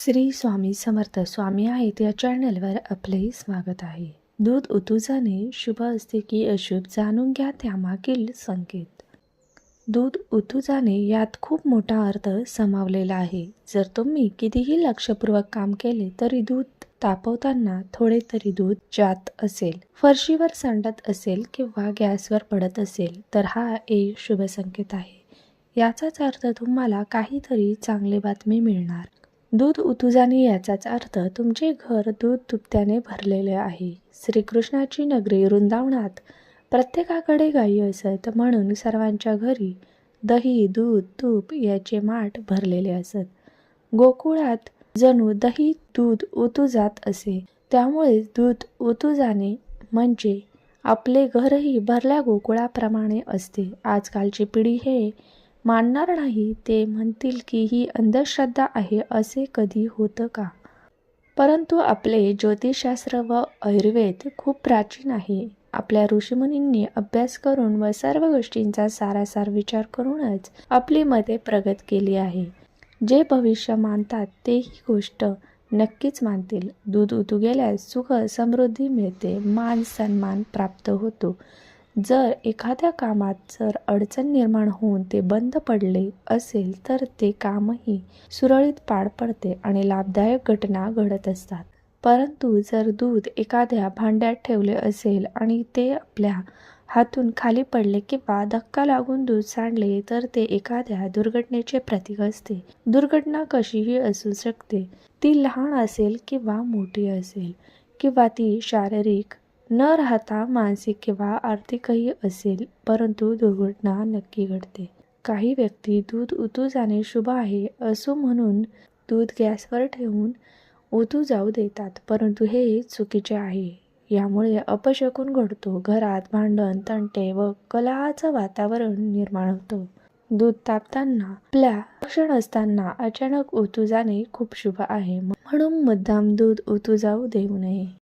श्री स्वामी समर्थ स्वामी आहेत या चॅनलवर आपले स्वागत आहे. दूध उतुजाने शुभ असते की अशुभ जाणून घ्या त्यामागील संकेत. दूध उतुजाने यात खूप मोठा अर्थ समावलेला आहे. जर तुम्ही कितीही लक्षपूर्वक काम केले तरी दूध तापवताना थोडे तरी दूध जात असेल फरशीवर सांडत असेल किंवा गॅसवर पडत असेल तर हा एक शुभ संकेत आहे. याचाच अर्थ तुम्हाला काहीतरी चांगली बातमी मिळणार. दूध उतुजाने याचाच अर्थ तुमचे घर दूध तुपत्याने भरलेले आहे. श्रीकृष्णाची नगरी वृंदावनात प्रत्येकाकडे गायी असत म्हणून सर्वांच्या घरी दही दूध तूप याचे माठ भरलेले असत. गोकुळात जणू दही दूध उतू जात असे. त्यामुळे दूध उतू जाणे म्हणजे आपले घरही भरल्या गोकुळाप्रमाणे असते. आजकालची पिढी हे मानणार नाही ते म्हणतील की ही अंधश्रद्धा आहे असे कधी होतं का? परंतु आपले ज्योतिषशास्त्र व आयुर्वेद खूप प्राचीन आहे. आपल्या ऋषीमुनींनी अभ्यास करून व सर्व गोष्टींचा सारासार विचार करूनच आपली मते प्रगत केली आहे. जे भविष्य मानतात ते ही गोष्ट नक्कीच मानतील. दूध उतू गेल्यास सुख समृद्धी मिळते मान सन्मान प्राप्त होतो. जर एखाद्या कामात जर अडचण निर्माण होऊन ते बंद पडले असेल तर ते कामही सुरळीत पार पडते आणि लाभदायक घटना घडत असतात. परंतु जर दूध एखाद्या भांड्यात ठेवले असेल आणि ते आपल्या हातून खाली पडले किंवा धक्का लागून दूध सांडले तर ते एखाद्या दुर्घटनेचे प्रतीक असते. दुर्घटना कशीही असू शकते. ती लहान असेल किंवा मोठी असेल किंवा ती शारीरिक न राहता मानसिक किंवा आर्थिकही असेल परंतु दुर्घटना नक्की घडते. काही व्यक्ती दूध उतू जाणे शुभ आहे असो म्हणून दूध गॅसवर ठेवून उतू जाऊ देतात परंतु हे चुकीचे आहे. यामुळे अपशकून घडतो घरात भांडण तंटे व कलहाचं वातावरण निर्माण होतं. दूध तापताना आपल्या लक्षण असताना अचानक उतू जाणे खूप शुभ आहे म्हणून मुद्दाम दूध उतू जाऊ देऊ नये.